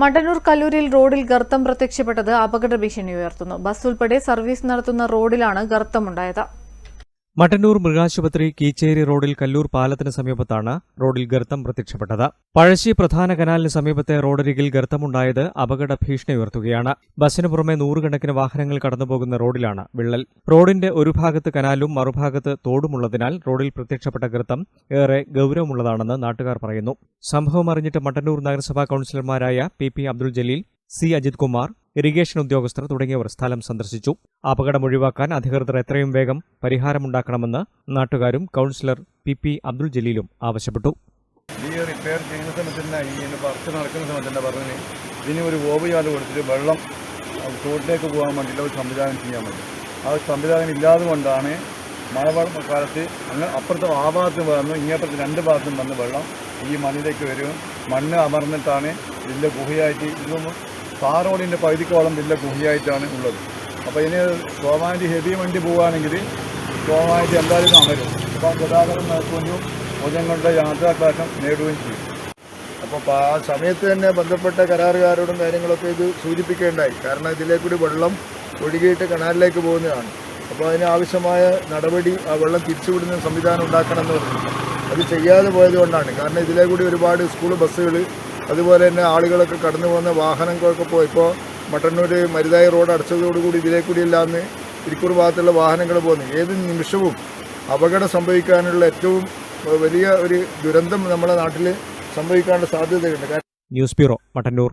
മട്ടന്നൂർ കല്ലൂരിൽ റോഡിൽ ഗർത്തം പ്രത്യക്ഷപ്പെട്ടത് അപകട ഭീഷണി ഉയർത്തുന്നു. ബസ് ഉൾപ്പെടെ സർവീസ് നടത്തുന്ന റോഡിലാണ് ഗർത്തമുണ്ടായത്. മട്ടന്നൂർ മൃഗാശുപത്രി കീച്ചേരി റോഡിൽ കല്ലൂർ പാലത്തിന് സമീപത്താണ് റോഡിൽ ഗർത്തം പ്രത്യക്ഷപ്പെട്ടത്. പഴശ്ശി പ്രധാന കനാലിന് സമീപത്തെ റോഡരികിൽ ഗർത്തമുണ്ടായത് അപകട ഭീഷണി ഉയർത്തുകയാണ്. ബസ്സിന് പുറമെ നൂറുകണക്കിന് വാഹനങ്ങൾ കടന്നുപോകുന്ന റോഡിലാണ് വിള്ളൽ. റോഡിന്റെ ഒരു ഭാഗത്ത് കനാലും മറുഭാഗത്ത് തോടുമുള്ളതിനാൽ റോഡിൽ പ്രത്യക്ഷപ്പെട്ട ഗർത്തം ഏറെ ഗൌരവമുള്ളതാണെന്ന് നാട്ടുകാർ പറയുന്നു. സംഭവം അറിഞ്ഞിട്ട് മട്ടന്നൂർ നഗരസഭാ കൌൺസിലർമാരായ P P Abdul Jaleel C Ajith Kumar irrigation ഉദ്യോഗസ്ഥർ തുടങ്ങിയവർ സ്ഥലം സന്ദർശിച്ചു. അപകടം ഒഴിവാക്കാൻ അധികൃതർ എത്രയും വേഗം പരിഹാരമുണ്ടാക്കണമെന്ന് നാട്ടുകാരും കൌൺസിലർ പി പി അബ്ദുൾ ജലീലും ആവശ്യപ്പെട്ടു. ഈ റിപ്പയർ ചെയ്യുന്ന സമയത്ത് തന്നെ വർക്ക് നടക്കുന്ന സമയത്ത് പറഞ്ഞ് ഇതിന് ഒരു ഓവയാൽ കൊടുത്തിട്ട് വെള്ളം തോട്ടിലേക്ക് പോകാൻ വേണ്ടിയിട്ട് ഒരു സംവിധാനം ചെയ്യാൻ വേണ്ടി. ആ സംവിധാനം ഇല്ലാതെ കൊണ്ടാണ് മഴവെള്ള കാലത്ത് അങ്ങനെ അപ്പുറത്തെ ആ ഭാഗത്തും വന്നു ഇങ്ങേപ്പുറത്ത് രണ്ട് ഭാഗത്തും വന്ന് വെള്ളം ഈ മണ്ണിലേക്ക് വരും. മണ്ണ് അമർന്നിട്ടാണ് ഇതിന്റെ ഗുഹയായിട്ട് ഇതൊന്നും താർ റോഡിന്റെ പകുതിക്കോളം വലിയ ഗുഹയായിട്ടാണ് ഉള്ളത്. അപ്പോൾ ഇനി ഗോവാന്റെ ഹെവി വണ്ടി പോവുകയാണെങ്കിൽ ഗോവാന്റെ എന്തായാലും അമരും. അപ്പോൾ ഗതാഗതം നടക്കുകയും പൊതുജനങ്ങളുടെ യാത്രാക്ലാശം നേടുകയും ചെയ്യും. അപ്പോൾ ആ സമയത്ത് തന്നെ ബന്ധപ്പെട്ട കരാറുകാരോടും കാര്യങ്ങളൊക്കെ ഇത് സൂചിപ്പിക്കേണ്ടായി. കാരണം ഇതിലേക്കൂടി വെള്ളം ഒഴുകിയിട്ട് കനാലിലേക്ക് പോകുന്നതാണ്. അപ്പോൾ അതിന് ആവശ്യമായ നടപടി ആ വെള്ളം തിരിച്ചുവിടുന്ന സംവിധാനം ഉണ്ടാക്കണം എന്ന് പറഞ്ഞു. അത് ചെയ്യാതെ പോയതുകൊണ്ടാണ് കാരണം ഇതിലേക്കൂടി ഒരുപാട് സ്കൂൾ ബസ്സുകൾ അതുപോലെ തന്നെ ആളുകളൊക്കെ കടന്നു പോകുന്ന വാഹനങ്ങളൊക്കെ പോയി ഇപ്പോൾ മട്ടന്നൂർ മരുതായി റോഡ് അടച്ചതോടുകൂടി ഇതിലേ കൂടി എല്ലാന്ന് ഇരിക്കൂർ ഭാഗത്തുള്ള വാഹനങ്ങൾ പോകുന്നു ഏത് നിമിഷവും അപകടം സംഭവിക്കാനുള്ള ഏറ്റവും വലിയ ഒരു ദുരന്തം നമ്മുടെ നാട്ടിൽ സംഭവിക്കാനുള്ള സാധ്യതയുണ്ട്. News bureau Mattannur.